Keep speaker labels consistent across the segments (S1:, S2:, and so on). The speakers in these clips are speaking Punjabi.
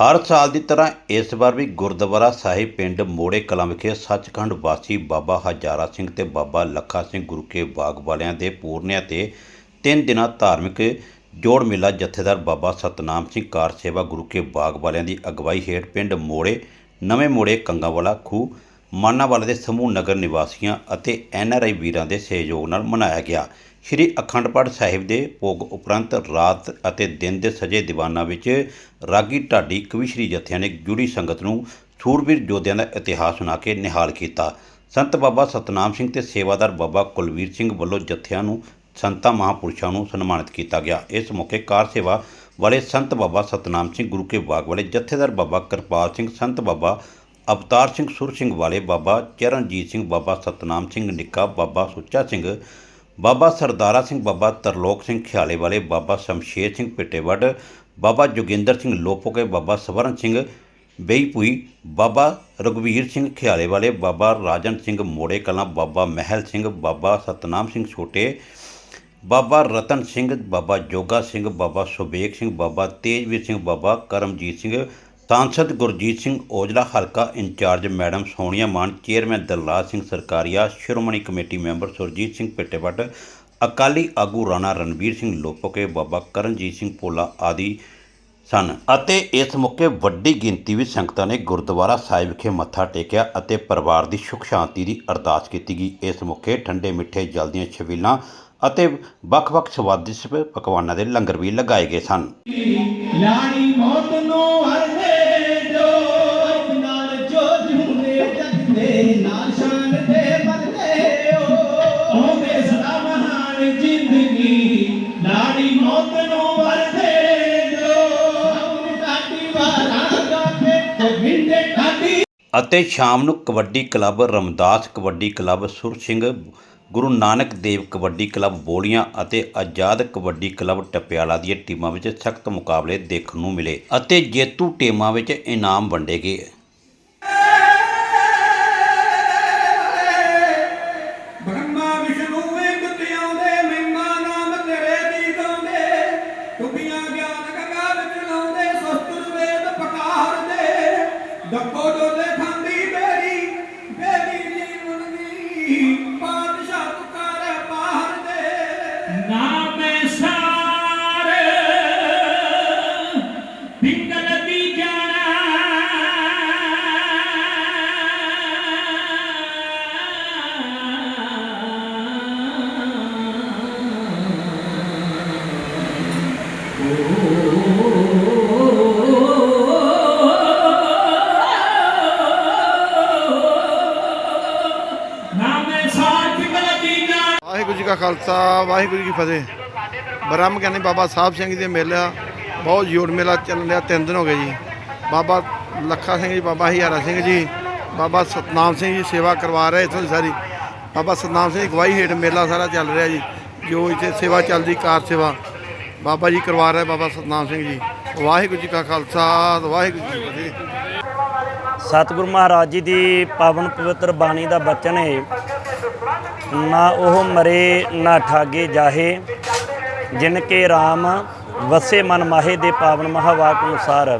S1: ਹਰ ਸਾਲ ਦੀ ਤਰ੍ਹਾਂ ਇਸ ਵਾਰ ਵੀ ਗੁਰਦੁਆਰਾ ਸਾਹਿਬ ਪਿੰਡ ਮੋੜੇ ਕਲਾਂ ਵਿਖੇ ਸੱਚਖੰਡ ਵਾਸੀ ਬਾਬਾ ਹਜ਼ਾਰਾ ਸਿੰਘ ਤੇ ਬਾਬਾ ਲੱਖਾ ਸਿੰਘ ਗੁਰੂ ਕੇ ਬਾਗ ਵਾਲਿਆਂ ਦੇ ਪੂਰਨਿਆਂ ਤੇ ਤਿੰਨ ਦਿਨਾਂ ਧਾਰਮਿਕ ਜੋੜ ਮੇਲਾ ਜਥੇਦਾਰ ਬਾਬਾ ਸਤਨਾਮ ਸਿੰਘ ਕਾਰ ਸੇਵਾ ਗੁਰੂ ਕੇ ਬਾਗ ਵਾਲਿਆਂ ਦੀ ਅਗਵਾਈ ਹੇਠ ਪਿੰਡ ਮੋੜੇ, ਨਵੇਂ ਮੋੜੇ ਕੰਗਾਵਾਲਾ, ਖੂਹ, ਮਾਨਾਵਾਲਾ ਦੇ ਸਮੂਹ ਨਗਰ ਨਿਵਾਸੀਆਂ ਅਤੇ ਐਨਆਰਆਈ ਵੀਰਾਂ ਦੇ ਸਹਿਯੋਗ ਨਾਲ ਮਨਾਇਆ ਗਿਆ। ਸ਼੍ਰੀ ਅਖੰਡ ਪਾਠ ਸਾਹਿਬ ਦੇ ਭੋਗ ਉਪਰੰਤ ਰਾਤ ਅਤੇ ਦਿਨ ਦੇ ਸਜੇ ਦੀਵਾਨਾਂ ਵਿੱਚ ਰਾਗੀ ਢਾਡੀ ਕਵਿਸ਼ਰੀ ਜਥਿਆਂ ਨੇ ਜੁੜੀ ਸੰਗਤ ਨੂੰ ਸੂਰਬੀਰ ਯੋਧਿਆਂ ਦਾ ਇਤਿਹਾਸ ਸੁਣਾ ਕੇ ਨਿਹਾਲ ਕੀਤਾ। ਸੰਤ ਬਾਬਾ ਸਤਨਾਮ ਸਿੰਘ ਤੇ ਸੇਵਾਦਾਰ ਬਾਬਾ ਕੁਲਵੀਰ ਸਿੰਘ ਵੱਲੋਂ ਜਥਿਆਂ ਨੂੰ ਸੰਤਾਂ ਮਹਾਂਪੁਰਸ਼ਾਂ ਨੂੰ ਸਨਮਾਨਿਤ ਕੀਤਾ ਗਿਆ। ਇਸ ਮੌਕੇ ਕਾਰ ਸੇਵਾ ਵਾਲੇ ਸੰਤ ਬਾਬਾ ਸਤਨਾਮ ਸਿੰਘ ਗੁਰੂ ਕੇ ਬਾਗ ਵਾਲੇ ਜਥੇਦਾਰ ਬਾਬਾ ਕਿਰਪਾਲ ਸਿੰਘ, ਸੰਤ ਬਾਬਾ ਅਵਤਾਰ ਸਿੰਘ ਸੁਰ ਸਿੰਘ ਵਾਲੇ ਬਾਬਾ ਚਰਨਜੀਤ ਸਿੰਘ, ਬਾਬਾ ਸਤਨਾਮ ਸਿੰਘ ਨਿੱਕਾ, ਬਾਬਾ ਸੁੱਚਾ ਸਿੰਘ ਬਾਬਾ ਸਰਦਾਰਾ ਸਿੰਘ ਬਾਬਾ ਤਰਲੋਕ ਸਿੰਘ ਖਿਆਲੇ ਵਾਲੇ ਬਾਬਾ ਸ਼ਮਸ਼ੇਰ ਸਿੰਘ ਪਿੱਟੇਵੱਡ ਬਾਬਾ ਜੋਗਿੰਦਰ ਸਿੰਘ ਲੋਪੋਕੇ ਬਾਬਾ ਸਵਰਨ ਸਿੰਘ ਬੇਈਪੂਈ ਬਾਬਾ ਰਘਵੀਰ ਸਿੰਘ ਖਿਆਲੇ ਵਾਲੇ ਬਾਬਾ ਰਾਜਨ ਸਿੰਘ ਮੋੜੇ ਕਲਾਂ ਬਾਬਾ ਮਹਿਲ ਸਿੰਘ ਬਾਬਾ ਸਤਨਾਮ ਸਿੰਘ ਛੋਟੇ ਬਾਬਾ ਰਤਨ ਸਿੰਘ ਬਾਬਾ ਜੋਗਾ ਸਿੰਘ ਬਾਬਾ ਸੁਬੇਗ ਸਿੰਘ ਬਾਬਾ ਤੇਜਵੀਰ ਸਿੰਘ ਬਾਬਾ ਕਰਮਜੀਤ ਸਿੰਘ ਸਾਂਸਦ ਗੁਰਜੀਤ ਸਿੰਘ ਔਜਲਾ, ਹਲਕਾ in charge madam Sonia Mann, chairman Dalraj Singh Sarkaria, Shiromani committee member Surjit Singh Pittewatt, Akali ਆਗੂ ਰਾਣਾ ਰਣਬੀਰ ਸਿੰਘ ਲੋਪੋਕੇ, ਬਾਬਾ ਕਰਨਜੀਤ ਸਿੰਘ ਪੋਲਾ ਆਦਿ ਸਨ। ਅਤੇ ਇਸ ਮੌਕੇ ਵੱਡੀ ਗਿਣਤੀ ਵਿੱਚ ਸੰਗਤਾਂ ਨੇ ਗੁਰਦੁਆਰਾ ਸਾਹਿਬ ਵਿਖੇ ਮੱਥਾ ਟੇਕਿਆ ਅਤੇ ਪਰਿਵਾਰ ਦੀ ਸੁਖ ਸ਼ਾਂਤੀ ਦੀ ਅਰਦਾਸ ਕੀਤੀ ਗਈ। ਇਸ ਮੌਕੇ ਠੰਡੇ ਮਿੱਠੇ ਜਲ ਦੀਆਂ ਛਬੀਲਾਂ ਅਤੇ ਵੱਖ-ਵੱਖ ਸਵਾਦਿਸ਼ਟ ਪਕਵਾਨਾਂ ਦੇ ਲੰਗਰ ਵੀ ਲਗਾਏ ਗਏ ਸਨ।
S2: ਲਾਣੀ ਮੌਤ ਨੂੰ
S1: ਅਤੇ ਸ਼ਾਮ ਨੂੰ kabaddi club Ramdas kabaddi club Sur Singh, Guru Nanak Dev kabaddi club ਬੋਲੀਆਂ ਅਤੇ ਆਜ਼ਾਦ ਕਬੱਡੀ ਕਲੱਬ ਟਪਿਆਲਾ ਦੀਆਂ ਟੀਮਾਂ ਵਿੱਚ ਸਖਤ ਮੁਕਾਬਲੇ ਦੇਖਣ ਨੂੰ ਮਿਲੇ ਅਤੇ ਜੇਤੂ ਟੀਮਾਂ ਵਿੱਚ ਇਨਾਮ ਵੰਡੇ ਗਏ।
S3: ਖਾਲਸਾ, ਵਾਹਿਗੁਰੂ ਜੀ ਫਤਿਹ। ਬ੍ਰਹਮ ਗਿਆਨੀ ਬਾਬਾ ਸਾਹਿਬ ਸਿੰਘ ਜੀ ਦੇ ਮੇਲਾ, ਬਹੁਤ ਜੋੜ ਮੇਲਾ ਚੱਲ ਰਿਹਾ, ਤਿੰਨ ਦਿਨ ਹੋ ਗਏ ਜੀ। ਬਾਬਾ ਲੱਖਾ ਸਿੰਘ ਜੀ, ਬਾਬਾ ਹਿਆਰਾ ਸਿੰਘ ਜੀ, ਬਾਬਾ ਸਤਨਾਮ ਸਿੰਘ ਜੀ ਸੇਵਾ ਕਰਵਾ ਰਹੇ ਇੱਥੋਂ ਦੀ ਸਾਰੀ। ਬਾਬਾ ਸਤਨਾਮ ਸਿੰਘ ਦੀ ਅਗਵਾਈ ਹੇਠ ਮੇਲਾ ਸਾਰਾ ਚੱਲ ਰਿਹਾ ਜੀ, ਜੋ ਇੱਥੇ ਸੇਵਾ ਚੱਲਦੀ, ਕਾਰ ਸੇਵਾ। ਬਾਬਾ ਜੀ ਕਰਵਾ ਰਹੇ ਬਾਬਾ ਸਤਨਾਮ ਸਿੰਘ ਜੀ। ਵਾਹਿਗੁਰੂ ਜੀ ਕਾ ਖਾਲਸਾ, ਵਾਹਿਗੁਰੂ ਜੀ ਕੀ ਫਤਿਹ।
S4: ਸਤਿਗੁਰੂ ਮਹਾਰਾਜ ਜੀ ਦੀ ਪਾਵਨ ਪਵਿੱਤਰ ਬਾਣੀ ਦਾ ਬਚਨ ਹੈ। ਨਾ ਉਹ ਮਰੇ, ਨਾ ਠਾਗੇ ਜਾਹੇ, ਜਿਨ ਕੇ RAM ਵਸੇ ਮਨ ਮਾਹੇ ਦੇ ਪਾਵਨ ਮਹਾਵਾਕ ਅਨੁਸਾਰ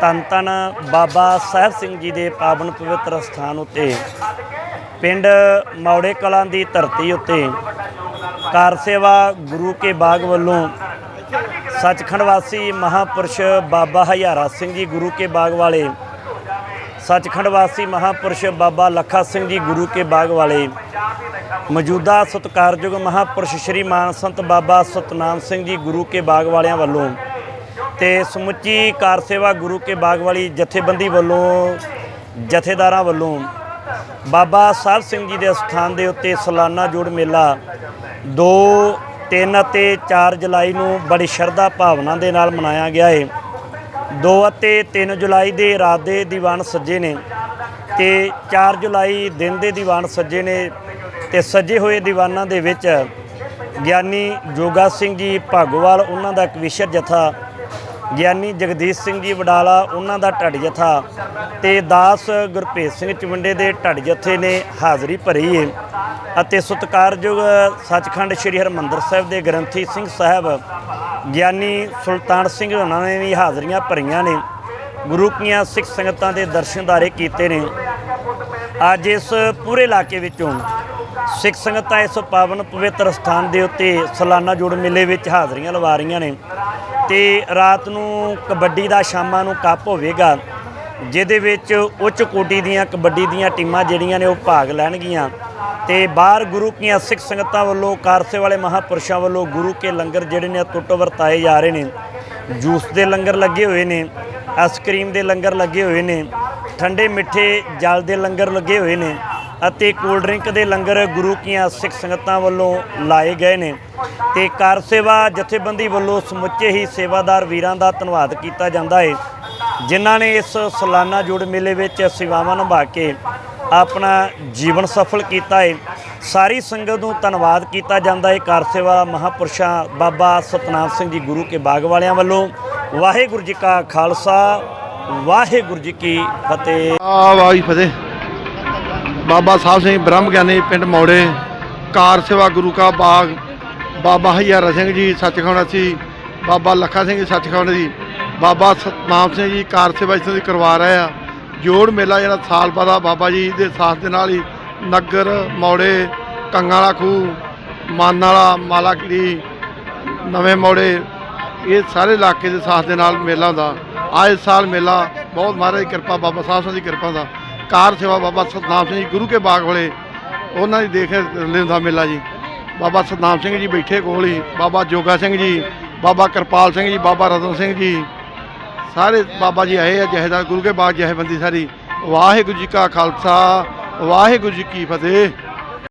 S4: ਤਨ ਤਨ ਬਾਬਾ ਸਾਹਿਬ ਸਿੰਘ ਜੀ ਦੇ ਪਾਵਨ ਪਵਿੱਤਰ ਸਥਾਨ ਉੱਤੇ, ਪਿੰਡ ਮੌੜੇ ਕਲਾਂ ਦੀ ਧਰਤੀ ਉੱਤੇ ਕਾਰ ਸੇਵਾ ਗੁਰੂ ਕੇ ਬਾਗ ਵੱਲੋਂ ਸੱਚਖੰਡ ਵਾਸੀ ਮਹਾਪੁਰਸ਼ ਬਾਬਾ ਹਜ਼ਾਰਾ ਸਿੰਘ ਜੀ ਗੁਰੂ ਕੇ ਬਾਗ ਵਾਲੇ ਸੱਚਖੰਡ ਵਾਸੀ ਮਹਾਪੁਰਸ਼ ਬਾਬਾ ਲੱਖਾ ਸਿੰਘ ਜੀ ਗੁਰੂ ਕੇ ਬਾਗ ਵਾਲੇ ਮੌਜੂਦਾ ਸਤਿਕਾਰਯੋਗ ਮਹਾਪੁਰਸ਼ ਸ਼੍ਰੀ ਮਾਨ ਸੰਤ ਬਾਬਾ ਸਤਨਾਮ ਸਿੰਘ ਜੀ ਗੁਰੂ ਕੇ ਬਾਗ ਵਾਲਿਆਂ ਵੱਲੋਂ ਤੇ ਸਮੁੱਚੀ ਕਾਰ ਸੇਵਾ ਗੁਰੂ ਕੇ ਬਾਗ ਵਾਲੀ ਜਥੇਬੰਦੀ ਵੱਲੋਂ ਜਥੇਦਾਰਾਂ ਵੱਲੋਂ ਬਾਬਾ ਸਾਹਿਬ ਸਿੰਘ ਜੀ ਦੇ ਸਥਾਨ ਦੇ ਉੱਤੇ ਸਾਲਾਨਾ ਜੋੜ ਮੇਲਾ 2 3 ਅਤੇ 4 ਜੁਲਾਈ ਨੂੰ ਬੜੀ ਸ਼ਰਧਾ ਭਾਵਨਾ ਦੇ ਨਾਲ ਮਨਾਇਆ ਗਿਆ ਹੈ। 2 ਅਤੇ 3 ਜੁਲਾਈ ਦੇ ਰਾਤ ਦੇ ਦੀਵਾਨ ਸੱਜੇ ਨੇ ਤੇ 4 ਜੁਲਾਈ ਦਿਨ ਦੇ ਦੀਵਾਨ ਸੱਜੇ ਨੇ ਤੇ ਸੱਜੇ ਹੋਏ ਦੀਵਾਨਾਂ ਦੇ ਵਿੱਚ ਗਿਆਨੀ ਜੋਗਾ ਸਿੰਘ ਜੀ ਭਾਗੋਵਾਲ, ਉਹਨਾਂ ਦਾ ਇੱਕ ਵਿਸ਼ਰ ਜਥਾ ਗਿਆਨੀ ਜਗਦੀਸ਼ ਸਿੰਘ ਜੀ ਵਡਾਲਾ, ਉਹਨਾਂ ਦਾ ਢੱਡ ਜਥਾ ਤੇ ਦਾਸ ਗੁਰਭੇਜ ਸਿੰਘ ਚਵੰਡੇ ਦੇ ਢੱਡ ਜਥੇ ਨੇ ਹਾਜ਼ਰੀ ਭਰੀ ਹੈ ਅਤੇ ਸਤਿਕਾਰਯੋਗ ਸੱਚਖੰਡ ਸ੍ਰੀ ਹਰਿਮੰਦਰ ਸਾਹਿਬ ਦੇ ਗ੍ਰੰਥੀ ਸਿੰਘ ਸਾਹਿਬ, ਗਿਆਨੀ ਸੁਲਤਾਨ ਸਿੰਘ ਉਹਨਾਂ ਨੇ ਵੀ ਹਾਜ਼ਰੀਆਂ ਭਰੀਆਂ ਨੇ। ਗੁਰੂ ਕੀਆਂ ਸਿੱਖ ਸੰਗਤਾਂ ਦੇ ਦਰਸ਼ਨ ਦਰਸ਼ਨਦਾਰੇ ਕੀਤੇ ਨੇ। ਅੱਜ ਇਸ ਪੂਰੇ ਇਲਾਕੇ ਵਿੱਚੋਂ ਸਿੱਖ ਸੰਗਤਾਂ ਇਸ ਪਾਵਨ ਪਵਿੱਤਰ ਸਥਾਨ ਦੇ ਉੱਤੇ ਸਾਲਾਨਾ ਜੋੜ ਮੇਲੇ ਵਿੱਚ ਹਾਜ਼ਰੀਆਂ ਲਵਾ ਰਹੀਆਂ ਨੇ ਤੇ ਰਾਤ ਨੂੰ ਕਬੱਡੀ ਦਾ ਸ਼ਾਮਾਂ ਨੂੰ ਕੱਪ ਹੋਵੇਗਾ, ਜਿਹਦੇ ਵਿੱਚ ਉੱਚ ਕੋਟੀ ਦੀਆਂ ਕਬੱਡੀ ਦੀਆਂ ਟੀਮਾਂ ਜਿਹੜੀਆਂ ਨੇ ਉਹ ਭਾਗ ਲੈਣਗੀਆਂ। ਤੇ ਬਾਹਰ ਗੁਰੂ ਕੀਆਂ ਸਿੱਖ ਸੰਗਤਾਂ ਵੱਲੋਂ ਕਾਰਸੇ ਵਾਲੇ ਮਹਾਪੁਰਸ਼ਾਂ ਵੱਲੋਂ ਗੁਰੂ ਕੇ ਲੰਗਰ ਜਿਹੜੇ ਨੇ ਟੁੱਟ ਵਰਤਾਏ ਜਾ ਰਹੇ ਨੇ। ਜੂਸ ਦੇ ਲੰਗਰ ਲੱਗੇ ਹੋਏ ਨੇ, ਆਈਸਕ੍ਰੀਮ ਦੇ ਲੰਗਰ ਲੱਗੇ ਹੋਏ ਨੇ, ਠੰਡੇ ਮਿੱਠੇ ਜਲ ਦੇ ਲੰਗਰ ਲੱਗੇ ਹੋਏ ਨੇ। ਅਤੇ ਕੋਲਡ ਡਰਿੰਕ ਦੇ ਲੰਗਰ ਗੁਰੂ ਕੀਆਂ ਸਿੱਖ ਸੰਗਤਾਂ ਵੱਲੋਂ ਲਾਏ ਗਏ ਨੇ। ਤੇ ਕਾਰ ਸੇਵਾ ਜਥੇਬੰਦੀ ਵੱਲੋਂ ਸਮੁੱਚੇ ਹੀ ਸੇਵਾਦਾਰ ਵੀਰਾਂ ਦਾ ਧੰਨਵਾਦ ਕੀਤਾ ਜਾਂਦਾ ਹੈ ਜਿਨ੍ਹਾਂ ਨੇ ਇਸ ਸਾਲਾਨਾ ਜੋੜ ਮੇਲੇ ਵਿੱਚ ਸੇਵਾਵਾਂ ਨਿਭਾ ਕੇ ਆਪਣਾ ਜੀਵਨ ਸਫਲ ਕੀਤਾ ਹੈ ਸਾਰੀ ਸੰਗਤ ਨੂੰ ਧੰਨਵਾਦ ਕੀਤਾ ਜਾਂਦਾ ਹੈ ਕਾਰ ਸੇਵਾ ਮਹਾਪੁਰਸ਼ਾਂ ਬਾਬਾ ਸਤਨਾਮ ਸਿੰਘ ਜੀ ਗੁਰੂ ਕੇ ਬਾਗ ਵਾਲਿਆਂ ਵੱਲੋਂ। ਵਾਹਿਗੁਰੂ ਜੀ ਕਾ ਖਾਲਸਾ, ਵਾਹਿਗੁਰੂ ਜੀ ਕੀ ਫਤਿਹ।
S3: ਆ ਵਾਹੀ ਫਤਿਹ ਬਾਬਾ ਸਾਹਿਬ ਸਿੰਘ ਬ੍ਰਹਮ ਗਿਆਨੀ ਪਿੰਡ ਮੌੜੇ, ਕਾਰ ਸੇਵਾ ਗੁਰੂ ਕਾ ਬਾਗ, ਬਾਬਾ ਹਯਾਰਾ ਸਿੰਘ ਜੀ ਸੱਚਖੰਡ ਅਸੀਂ ਬਾਬਾ ਲੱਖਾ ਸਿੰਘ ਜੀ ਸੱਚਖੰਡ ਜੀ, ਬਾਬਾ ਸਤਨਾਮ ਸਿੰਘ ਜੀ ਕਾਰ ਸੇਵਾ ਇੱਥੋਂ ਦੀ ਕਰਵਾ ਰਹੇ ਆ। ਜੋੜ ਮੇਲਾ ਜਿਹੜਾ ਸਾਲ ਬਾਅਦ ਆ, ਬਾਬਾ ਜੀ ਦੇ ਸਾਥ ਦੇ ਨਾਲ ਹੀ ਨਗਰ ਮੌੜੇ ਕੰਗਾਂ ਵਾਲਾ ਖੂਹ ਮਾਨ ਵਾਲਾ ਮਾਲਾਕਿੜੀ ਨਵੇਂ ਮੋੜੇ, ਇਹ ਸਾਰੇ ਇਲਾਕੇ ਦੇ ਸਾਥ ਦੇ ਨਾਲ ਮੇਲਾ ਹੁੰਦਾ। ਆਏ ਸਾਲ ਮੇਲਾ ਬਹੁਤ ਮਹਾਰਾਜ ਦੀ ਕਿਰਪਾ, ਬਾਬਾ ਸਾਹਿਬ ਸਿੰਘ ਦੀ ਕਿਰਪਾ ਦਾ। ਕਾਰ ਸੇਵਾ ਬਾਬਾ ਸਤਨਾਮ ਸਿੰਘ ਜੀ, ਗੁਰੂ ਕੇ ਬਾਗ ਵਾਲੇ, ਉਹਨਾਂ ਦੀ ਦੇਖ ਲੈਂਦਾ ਮੇਲਾ ਜੀ। ਬਾਬਾ ਸਤਨਾਮ ਸਿੰਘ ਜੀ ਬੈਠੇ ਕੋਲ ਹੀ, ਬਾਬਾ ਜੋਗਾ ਸਿੰਘ ਜੀ, ਬਾਬਾ ਕਿਰਪਾਲ ਸਿੰਘ ਜੀ, ਬਾਬਾ ਰਤਨ ਸਿੰਘ ਜੀ। ਸਾਰੇ ਬਾਬਾ ਜੀ ਆਏ ਆ, ਜਹੇਦਾਰ ਗੁਰੂ ਕੇ ਬਾਗ ਜਹੇਬੰਦੀ ਸਾਰੀ। ਵਾਹਿਗੁਰੂ ਜੀ ਕਾ ਖਾਲਸਾ, ਵਾਹਿਗੁਰੂ ਜੀ ਕੀ ਫਤਿਹ।